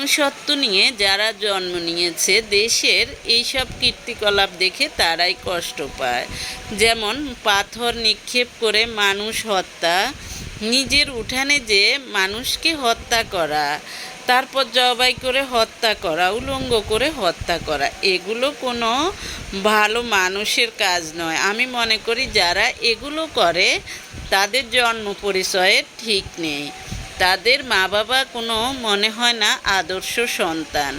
মনুষ্যত্ব নিয়ে যারা জন্ম নিয়েছে, দেশের এইসব কীর্তিকলাপ দেখে তারাই কষ্ট পায়। যেমন পাথর নিক্ষেপ করে মানুষ হত্যা, নিজের উঠানে যে মানুষকে হত্যা করা, তারপর জবাই করে হত্যা করা, উলঙ্গ করে হত্যা করা, এগুলো কোনো ভালো মানুষের কাজ নয়। আমি মনে করি যারা এগুলো করে, তাদের জন্ম পরিচয়ে ঠিক নেই। তাদের মা বাবা কোনো মনে হয় না আদর্শ সন্তান।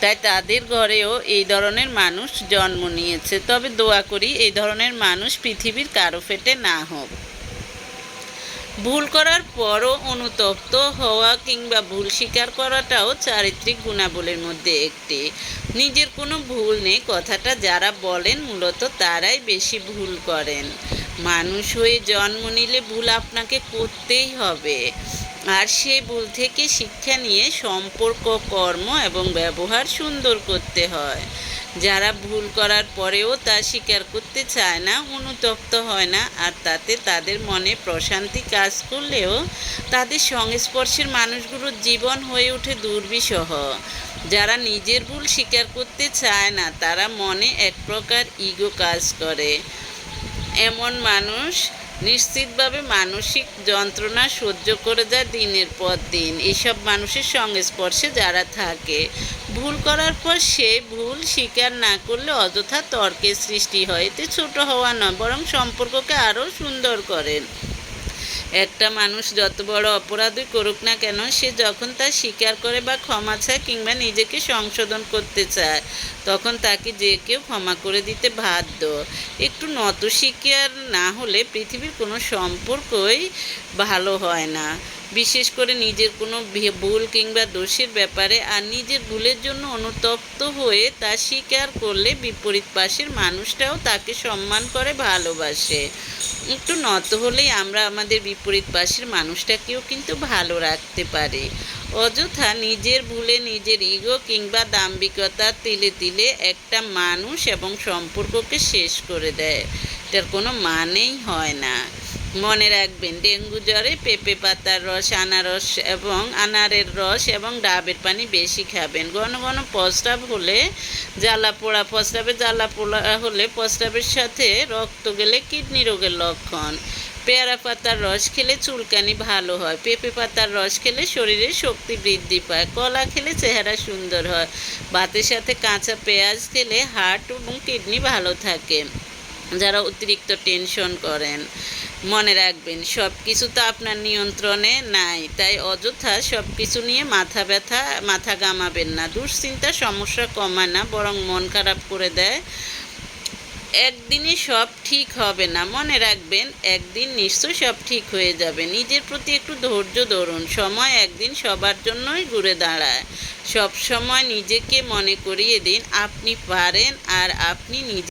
তাই তাদের ঘরেও এই ধরনের মানুষ জন্ম নিয়েছে। তবে দোয়া করি এই ধরনের মানুষ পৃথিবীর কারও ফেটে না হোক। ভুল করার পরও অনুতপ্ত হওয়া কিংবা ভুল স্বীকার করাটাও চারিত্রিক গুণাবলীর মধ্যে একটি। নিজের কোনো ভুল নেই, কথাটা যারা বলেন মূলত তারাই বেশি ভুল করেন। মানুষ হয়ে জন্ম নিলে ভুল আপনাকে করতেই হবে। আর সেই ভুল থেকে শিক্ষা নিয়ে সম্পর্ক, কর্ম এবং ব্যবহার সুন্দর করতে হয়। যারা ভুল করার পরেও তা স্বীকার করতে চায় না, অনুতপ্ত হয় না, আর তাতে তাদের মনে প্রশান্তি কাজ করলেও তাদের সংস্পর্শের মানুষগুলোর জীবন হয়ে ওঠে দুর্বিষহ। যারা নিজের ভুল স্বীকার করতে চায় না, তারা মনে এক প্রকার ইগো কাজ করে। এমন মানুষ নিশ্চিতভাবে মানসিক যন্ত্রণা সহ্য করে যায় দিনের পর দিন। এসব মানুষের সংস্পর্শে যারা থাকে, ভুল করার পর সে ভুল স্বীকার না করলে অযথা তর্কের সৃষ্টি হয়। এতে ছোট হওয়া নয়, বরং সম্পর্ককে আরও সুন্দর করেন। একটা মানুষ যত বড় অপরাধই করুক না কেন, সে যখন তা স্বীকার করে বা ক্ষমা চায় কিংবা নিজেকে সংশোধন করতে চায়, তখন তাকে যে কেউ ক্ষমা করে দিতে বাধ্য। একটু নত শিকার না হলে পৃথিবীর কোনো সম্পর্কই ভালো হয় না। বিশেষ করে নিজের কোনো ভুল কিংবা দোষের ব্যাপারে আর নিজের ভুলের জন্য অনুতপ্ত হয়ে তা স্বীকার করলে বিপরীত পাশের মানুষটাও তাকে সম্মান করে, ভালোবাসে। একটু নত হলেই আমরা আমাদের বিপরীত পাশের মানুষটাকেও কিন্তু ভালো রাখতে পারি। অযথা নিজের ভুলে নিজের ইগো কিংবা দাম্ভিকতার তিলে তিলে একটা মানুষ এবং সম্পর্ককে শেষ করে দেয়। এটার কোনো মানেই হয় না। মনে রাখবেন, ডেঙ্গু জ্বরে পেঁপে পাতার রস, আনারস এবং আনারের রস এবং ডাবের পানি বেশি খাবেন। ঘন ঘন প্রস্রাব হলে জ্বালা পোড়া, প্রস্রাবে জ্বালা পোড়া হলে প্রস্রাবের সাথে রক্ত গেলে কিডনি রোগের লক্ষণ। পেয়ারা পাতার রস খেলে চুলকানি ভালো হয়। পেঁপে পাতার রস খেলে শরীরে শক্তি বৃদ্ধি পায়। কলা খেলে চেহারা সুন্দর হয়। ভাতের সাথে কাঁচা পেঁয়াজ খেলে হার্ট এবং কিডনি ভালো থাকে। যারা অতিরিক্ত টেনশন করেন মনে রাখবেন সব কিছু তো আপনার নিয়ন্ত্রণে নাই। তাই অযথা সব কিছু নিয়ে মাথা ব্যথা, মাথা গামাবেন না। দুশ্চিন্তা, সমস্যা কমায় না, বরং মন খারাপ করে দেয়। একদিনে সব ঠিক হবে না। মনে রাখবেন, একদিন নিশ্চয়ই সব ঠিক হয়ে যাবে। নিজের প্রতি একটু ধৈর্য ধরুন। সময় একদিন সবার জন্যই ঘুরে দাঁড়ায়। সব সময় নিজেকে মনে করিয়ে দিন, আপনি পারেন আর আপনি নিজে